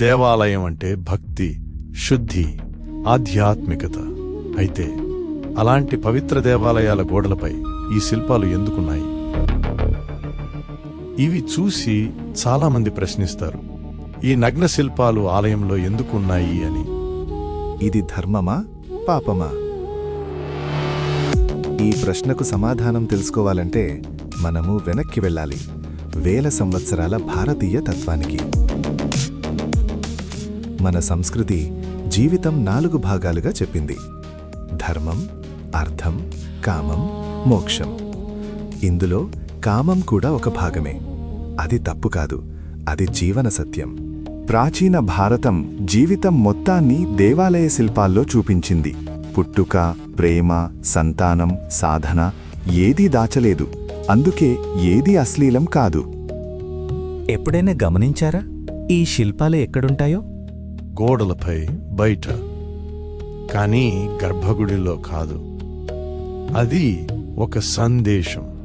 దేవాలయం అంటే భక్తి శుద్ధి ఆధ్యాత్మికత. అయితే అలాంటి పవిత్ర దేవాలయాల గోడలపై ఈ శిల్పాలు ఎందుకున్నాయి? ఇవి చూసి చాలామంది ప్రశ్నిస్తారు ఈ నగ్న శిల్పాలు ఆలయంలో ఎందుకున్నాయి అని. ఇది ధర్మమా పాపమా? ఈ ప్రశ్నకు సమాధానం తెలుసుకోవాలంటే మనము వెనక్కి వెళ్ళాలి వేల సంవత్సరాల భారతీయ తత్వానికి. మన సంస్కృతి జీవితం నాలుగు భాగాలుగా చెప్పింది. ధర్మం అర్థం కామం మోక్షం. ఇందులో కామం కూడా ఒక భాగమే. అది తప్పు కాదు అది జీవన సత్యం. ప్రాచీన భారతం జీవితం మొత్తాన్ని దేవాలయ శిల్పాల్లో చూపించింది. పుట్టుక ప్రేమ సంతానం సాధన ఏదీ దాచలేదు. అందుకే ఏదీ అశ్లీలం కాదు. ఎప్పుడైనా గమనించారా? ఈ శిల్పాలు ఎక్కడుంటాయో? గోడలపై బయట. కానీ గర్భగుడిలో కాదు. అది ఒక సందేశం.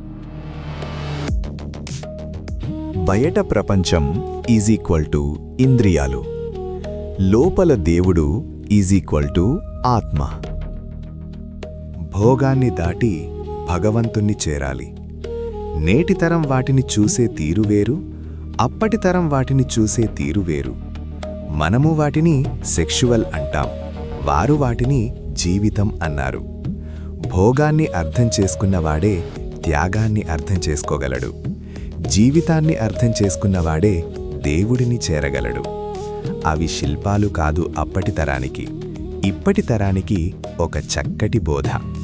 బయట ప్రపంచం ఈజ్ ఈక్వల్ టు ఇంద్రియాలు. లోపల దేవుడు ఈజ్ ఈక్వల్ టు ఆత్మ. భోగాన్ని దాటి భగవంతుణ్ణి చేరాలి. నేటితరం వాటిని చూసే తీరు వేరు అప్పటితరం వాటిని చూసే తీరు వేరు. మనము వాటిని సెక్షువల్ అంటాం. వారు వాటిని జీవితం అన్నారు. భోగాన్ని అర్థం చేసుకున్నవాడే త్యాగాన్ని అర్థం చేసుకోగలడు. జీవితాన్ని అర్థం చేసుకున్నవాడే దేవుడిని చేరగలడు. అవి శిల్పాలు కాదు అప్పటి తరానికి. ఇప్పటి తరానికి ఒక చక్కటి బోధ.